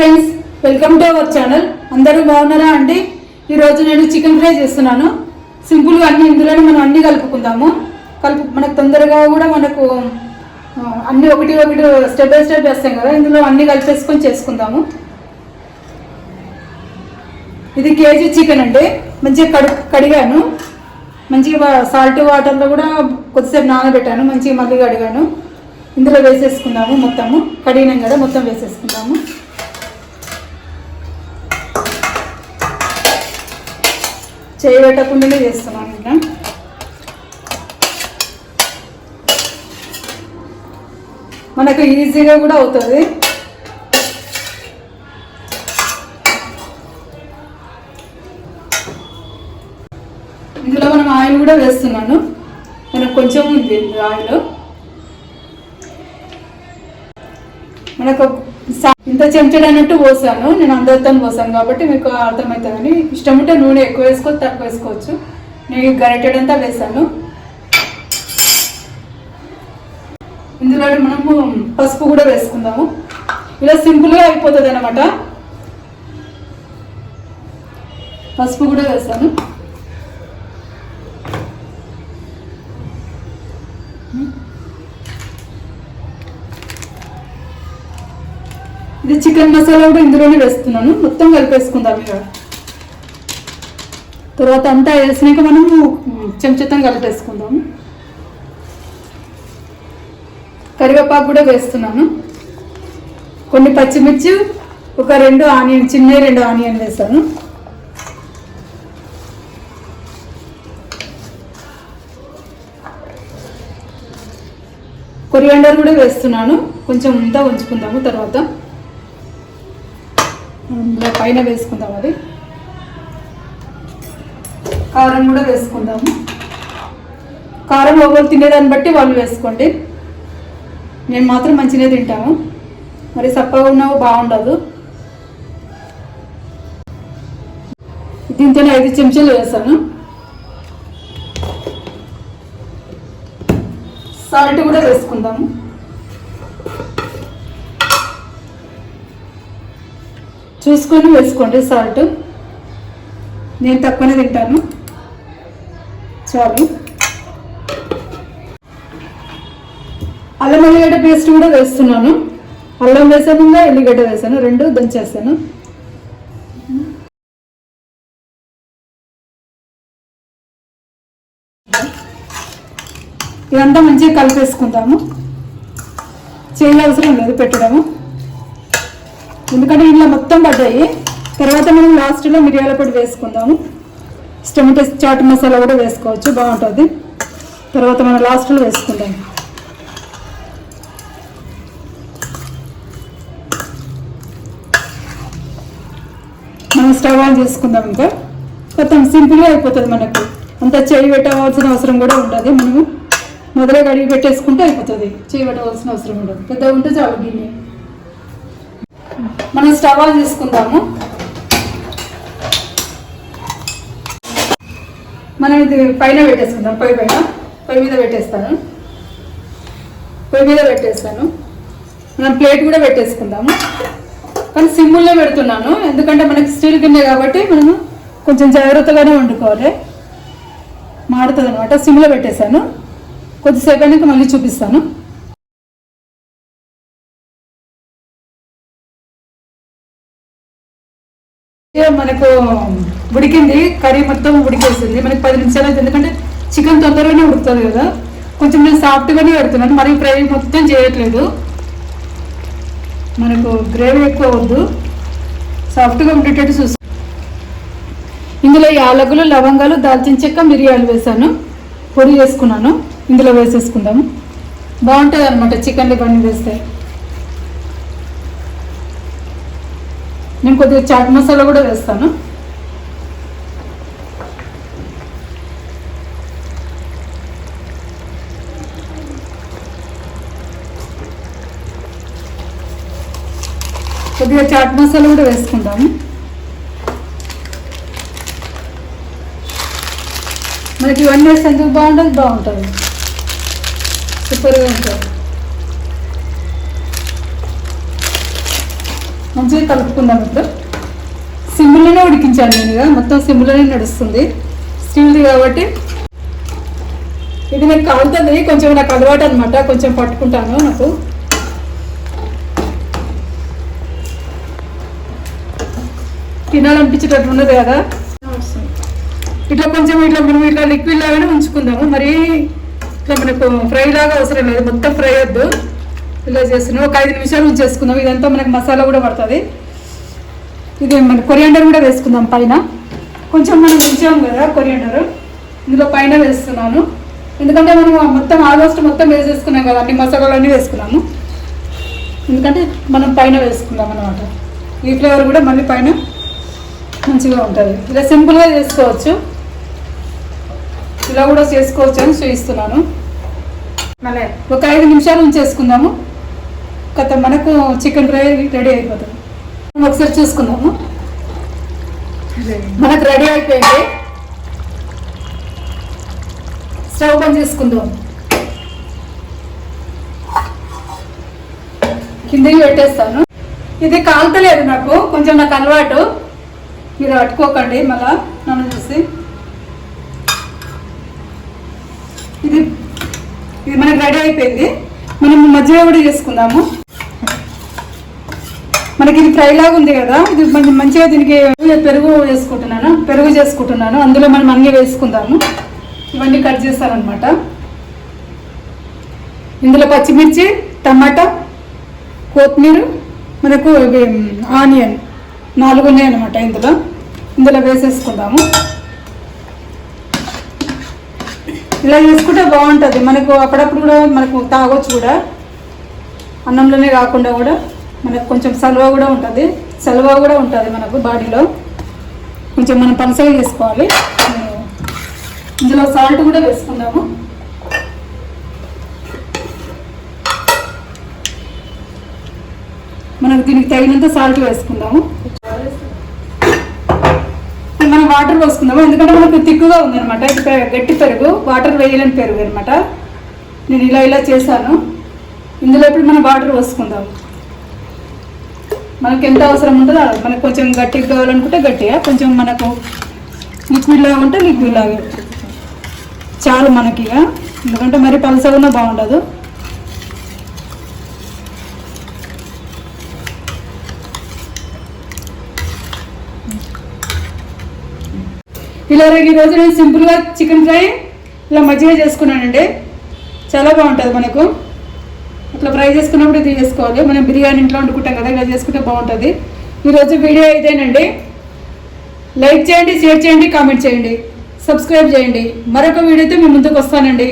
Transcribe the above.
Friends welcome to our channel అందరూ బాగున్నారా అండి? ఈరోజు నేను చికెన్ ఫ్రై చేస్తున్నాను. సింపుల్గా అన్ని ఇందులోనే మనం అన్నీ కలుపుకుందాము. కలుపు మనకు తొందరగా కూడా మనకు అన్ని ఒకటి ఒకటి స్టెప్ బై స్టెప్ వేస్తాం కదా. ఇందులో అన్ని కలిపేసుకొని చేసుకుందాము. ఇది కేజీ చికెన్ అండి. మంచిగా కడు కడిగాను. మంచిగా సాల్ట్ వాటర్లో కూడా కొద్దిసేపు నానబెట్టాను. మంచిగా మళ్ళీ కడిగాను. ఇందులో వేసేసుకుందాము మొత్తము. కడిగినాం కదా మొత్తం వేసేసుకుందాము. చేయబెట్టకుండానే చేస్తున్నాను ఇంకా. మనకు ఈజీగా కూడా అవుతుంది. ఇందులో మనం ఆయిల్ కూడా వేస్తున్నాను. మనకు కొంచెం ఉంది ఆయిల్లో ఆయిల్. మనకు ఇంత చెంచడు అన్నట్టు పోసాను. నేను అందరితో పోసాను కాబట్టి మీకు అర్థమవుతుందని. ఇష్టం ఉంటే నూనె ఎక్కువ వేసుకోవచ్చు తక్కువ వేసుకోవచ్చు. నేను గరిటెడంతా వేసాను. ఇందులో మనము పసుపు కూడా వేసుకుందాము. ఇలా సింపుల్గా అయిపోతుంది అనమాట పసుపు కూడా వేసాను. ఇది చికెన్ మసాలా కూడా ఇందులోనే వేస్తున్నాను. మొత్తం కలిపేసుకుందాం ఇక. తర్వాత అంతా వేసినాక మనము చెంచతం కలిపేసుకుందాము కరివేపాకు కూడా వేస్తున్నాను. కొన్ని పచ్చిమిర్చి ఒక రెండు ఆనియన్ చిన్న రెండు ఆనియన్ వేసాను కొరియాండర్ కూడా వేస్తున్నాను. కొంచెం ఉందా ఉంచుకుందాము తర్వాత. ఇలా పైన వేసుకుందాం అది. కారం కూడా వేసుకుందాము. కారం ఎవరు తినేదాన్ని బట్టి వాళ్ళు వేసుకోండి. నేను మాత్రం మంచిగా తింటాము మరి సప్పగా ఉన్నావు బాగుండదు. దీంతో ఐదు చెంచాలు వేసాను. సాల్ట్ కూడా వేసుకుందాము. చూసుకొని వేసుకోండి సాల్ట్. నేను తక్కువనే తింటాను. చాలు. అల్లం ఎల్లిగడ్డ పేస్ట్ కూడా వేస్తున్నాను. అల్లం వేసాను ఇంకా ఎల్లిగడ్డ వేసాను. రెండు దంచేస్తాను. ఇదంతా మంచిగా కలిపేసుకుందాము. చేయాల్సిన అవసరం లేదు పెట్టడము. ఎందుకంటే ఇలా మొత్తం పడ్డాయి. తర్వాత మనం లాస్ట్లో మిరియాల పొడి వేసుకుందాము. టమాటో చాట్ మసాలా కూడా వేసుకోవచ్చు బాగుంటుంది. తర్వాత మనం లాస్ట్లో వేసుకుందాం. మనం స్టవ్ ఆన్ చేసుకుందాం ఇంకా. మొత్తం సింపుల్గా అయిపోతుంది మనకు. అంత చేయి పెట్టవలసిన అవసరం కూడా ఉండదు. మనము మొదలే కడిగి పెట్టేసుకుంటే అయిపోతుంది. చేయి పెట్టవలసిన అవసరం ఉండదు. పెద్దగా ఉంటే చాలు గిన్నె. మనం స్టవ్ ఆన్ చేసుకుందాము మనం ఇది పైన పెట్టేసుకుందాం పొయ్యి పైన. పొయ్యి మీద పెట్టేస్తాను. పొయ్యి మీద పెట్టేస్తాను. మనం ప్లేట్ కూడా పెట్టేసుకుందాము. కానీ సిమ్ముల్లో పెడుతున్నాను ఎందుకంటే మనకి స్టీల్ గిన్నె కాబట్టి మనము కొంచెం జాగ్రత్తగానే వండుకోవాలి. మాడుతుంది అనమాట సిమ్లో పెట్టేశాను. కొద్దిసేపు అయినాక మళ్ళీ చూపిస్తాను. మనకు ఉడికింది కర్రీ మొత్తం ఉడికేసింది. మనకి పది నిమిషాలు అయితే ఎందుకంటే చికెన్ తొందరగానే ఉడుకుతుంది కదా. కొంచెం నేను సాఫ్ట్గానే పెడుతున్నాను. మరి ఫ్రై మొత్తం చేయట్లేదు. మనకు గ్రేవీ ఎక్కువ వద్దు. సాఫ్ట్గా ఉండేటట్టు చూసి. ఇందులో యాలకులు లవంగాలు దాల్చిన చెక్క మిరియాలు వేసాను పొడి వేసుకున్నాను. ఇందులో వేసేసుకుందాము. బాగుంటుంది అనమాట చికెన్ ఇవన్నీ వేస్తే. నేను కొద్దిగా చాట్ మసాలా కూడా వేస్తాను. కొద్దిగా చాట్ మసాలా కూడా వేసుకుంటాము మనకి ఇవన్నీ వేస్తే ఎందుకు బాగుంటుంది బాగుంటుంది. సూపర్గా ఉంటుంది. మంచిగా కలుపుకున్నాను ఇప్పుడు. సిమ్లోనే ఉడికించాను నేను ఇక మొత్తం సిమ్లోనే నడుస్తుంది. స్టీల్ది కాబట్టి ఇది నాకు కాలుతుంది కొంచెం నాకు అలవాటు అనమాట కొంచెం పట్టుకుంటాను నాకు. తినాలనిపించేటట్టు ఉన్నది కదా. ఇట్లా కొంచెం ఇట్లా మనం ఇట్లా లిక్విడ్ లాగానే ఉంచుకుందాము. మరి ఇట్లా మనకు ఫ్రై లాగా అవసరం లేదు మొత్తం ఫ్రై వద్దు. ఇలా చేస్తున్నాం ఒక ఐదు నిమిషాలు ఉంచేసుకుందాం ఇదంతా మనకు మసాలా కూడా పడుతుంది. ఇది మన కొరియాండర్ కూడా వేసుకుందాం పైన. కొంచెం మనం ఉంచాం కదా కొరియాండర్ ఇందులో పైన వేస్తున్నాను. ఎందుకంటే మనం మొత్తం ఆల్మోస్ట్ మొత్తం వేసేసుకున్నాం కదా అన్ని మసాలాలన్నీ వేసుకున్నాము. ఎందుకంటే మనం పైన వేసుకుందాం అనమాట ఈ ఫ్లేవర్ కూడా మళ్ళీ పైన మంచిగా ఉంటుంది. ఇలా సింపుల్గా చేసుకోవచ్చు. ఇలా కూడా చేసుకోవచ్చు అని చూపిస్తున్నాను. మళ్ళీ ఒక ఐదు నిమిషాలు ఉంచేసుకుందాము. కథ మనకు చికెన్ ఫ్రై రెడీ అయిపోతుంది. ఒకసారి చూసుకుందాము. మనకు రెడీ అయిపోయింది. స్టవ్ బంద్ చేసుకుందాం. కిందకి పెట్టేస్తాను. ఇది కాలుతలేదు నాకు కొంచెం నాకు అలవాటు. మీరు పట్టుకోకండి మళ్ళా నన్ను చూసి. ఇది ఇది మనకు రెడీ అయిపోయింది. మనం మజ్జిగ కూడా చేసుకుందాము. మనకి ఇది ఫ్రై లాగా ఉంది కదా ఇది కొంచెం మంచిగా దీనికి పెరుగు వేసుకుంటున్నాను పెరుగు చేసుకుంటున్నాను. అందులో మనం అన్ని వేసుకుందాము. ఇవన్నీ కట్ చేస్తానమాట ఇందులో పచ్చిమిర్చి టమాటా కొత్తిమీర మనకు ఆనియన్ నాలుగు ఉన్నాయి అనమాట ఇందులో. ఇందులో వేసేసుకుందాము. ఇలా చేసుకుంటే బాగుంటుంది. మనకు అప్పుడప్పుడు కూడా మనకు తాగొచ్చు కూడా. అన్నంలోనే కాకుండా కూడా. మనకు కొంచెం సలువ కూడా ఉంటుంది. సలువ కూడా ఉంటుంది మనకు బాడీలో. కొంచెం మనం పనసగా చేసుకోవాలి ఇందులో సాల్ట్ కూడా వేసుకుందాము. మనకు దీనికి తగినంత సాల్ట్ వేసుకుందాము. మనం వాటర్ పోసుకుందాము. ఎందుకంటే మనకు తిక్కుగా ఉందనమాట ఇది గట్టి పెరుగు. వాటర్ వేయలేని పెరుగు అనమాట నేను ఇలా ఇలా చేశాను. ఇందులో ఇప్పుడు మనం వాటర్ పోసుకుందాము. మనకి ఎంత అవసరం ఉంటుందో మనకు కొంచెం గట్టిగా కావాలనుకుంటే గట్టిగా కొంచెం మనకు లిక్విడ్ లాగా ఉంటే లిక్విడ్ లాగా. చాలు మనకి ఇక. ఎందుకంటే మరి పలసగా బాగుండదు. ఇలా ఈ ఈరోజు నేను సింపుల్గా చికెన్ ఫ్రై ఇలా మజ్జిగ చేసుకున్నానండి. చాలా బాగుంటుంది మనకు. అట్లా ఫ్రై చేసుకున్నప్పుడు ఇది చేసుకోవాలి. మనం బిర్యానీ ఇంట్లో వండుకుంటాం కదా ఇలా చేసుకుంటే బాగుంటుంది. ఈరోజు వీడియో ఇదేనండి. లైక్ చేయండి షేర్ చేయండి కామెంట్ చేయండి. సబ్స్క్రైబ్ చేయండి. మరొక వీడియోతో మీ ముందుకు వస్తానండి.